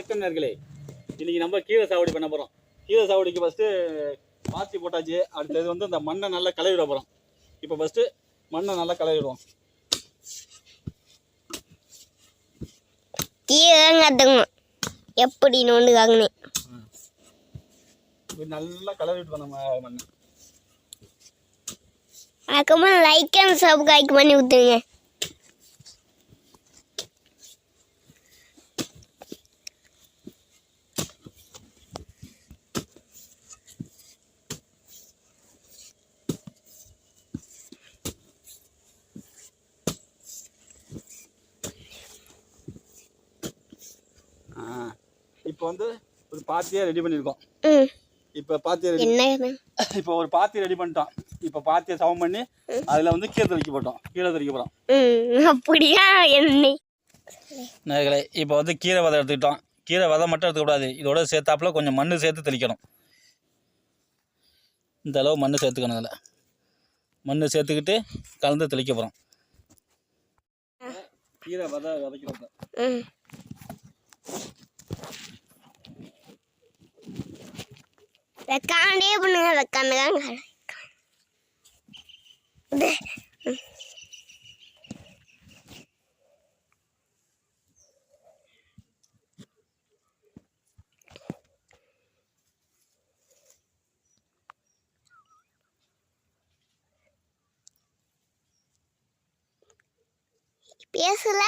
வணக்கம் நேர்களே இன்னைக்கு நம்ம கீரை சாவடி பண்ண போகிறோம் கீரை சாவடிக்கு ஃபஸ்ட்டு பாத்தி போட்டாச்சு. அடுத்தது வந்து இந்த மண்ணை நல்லா கழுவிட போகிறோம் இப்போ ஃபஸ்ட்டு மண்ணை நல்லா கழுவிடுவோம் கீழே எப்படி நோண்டு காங்கனே இது நல்லா கழுவிட்டு நம்ம மண்ணை. அதுக்கப்புறம் லைக் அண்ட் சப்ஸ்கிரைப் பண்ணி விட்டுருங்க இப்போ வந்து ஒரு பாத்தியை ரெடி பண்ணியிருக்கோம் ம். இப்போ பாத்தியை ரெடி என்ன இப்போ ஒரு பாத்தி ரெடி பண்ணிட்டோம். இப்போ பாத்தியை சமம் பண்ணி அதில் வந்து கீரை தெளிக்க போட்டோம். கீரை தெளிக்க போகிறோம் ம் அப்படியா? எண்ணெய் நேர்களே இப்போ வந்து கீரை விதை எடுத்துக்கிட்டோம். கீரை விதை மட்டும் எடுத்துக்கூடாது இதோட சேர்த்தாப்புல கொஞ்சம் மண் சேர்த்து தெளிக்கணும். இந்த அளவு மண் சேர்த்துக்கணும் அதில் மண் சேர்த்துக்கிட்டு கலந்து தெளிக்க போகிறோம் கீரை விதை விதைக்கிறோம் வெக்காண்டே பண்ணுங்க வெக்காண்டுதாங்க பேசல?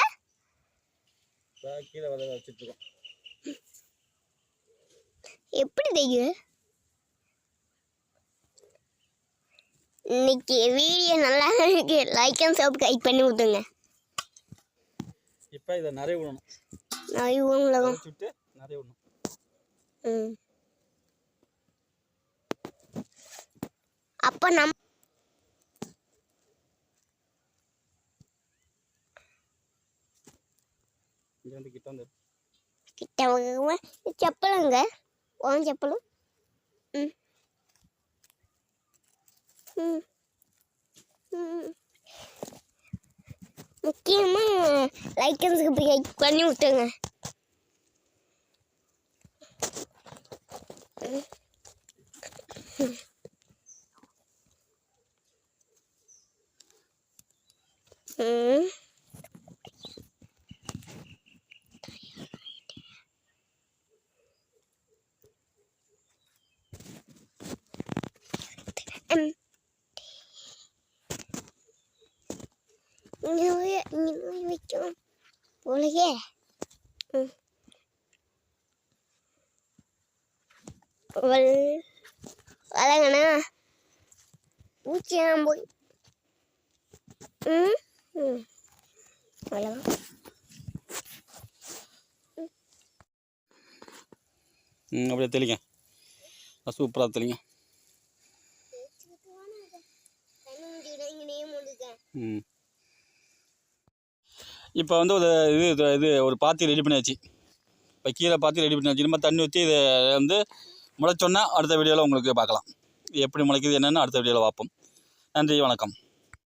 கீரை விதை வச்சுட்ருக்கோம் எப்படி தெரியும் இன்னைக்கு வீடியோ நல்லா இருக்கு. லைக் அண்ட் சப்ஸ்கிரைப் பண்ணி விட்டுங்க இப்போ இதை நிறைய விடணும். நான் இவங்களும் வச்சுட்டு நிறைய விடணும். ம். அப்போ நம் இங்கே வந்து கிட்ட வந்து கிட்ட வாங்க. செப்பலுங்க உன் செப்பலும்? ம். ம். முக்கியமாக லைக் அண்ட் சப்ஸ்கிரைப் பண்ணி விட்டுங்க ம் இங்கே போய் இங்கே போய் வைக்கும் போலயே ம் வளங்கண்ணா பூச்சியெல்லாம் போய். ம் ம். வளங்க அப்படியே தெளிங்க. சூப்பராக தெளிங்க. ம். இப்போ வந்து ஒரு இது இது- ஒரு பாத்தி ரெடி பண்ணியாச்சு. இப்போ கீரை பாத்தி ரெடி பண்ணியாச்சு. நம்ம தண்ணி ஊற்றி இதை வந்து முளைச்சோன்னா அடுத்த வீடியோவில் உங்களுக்கு பார்க்கலாம். எப்படி முளைக்குது என்னென்னு அடுத்த வீடியோவில் பார்ப்போம். நன்றி வணக்கம்.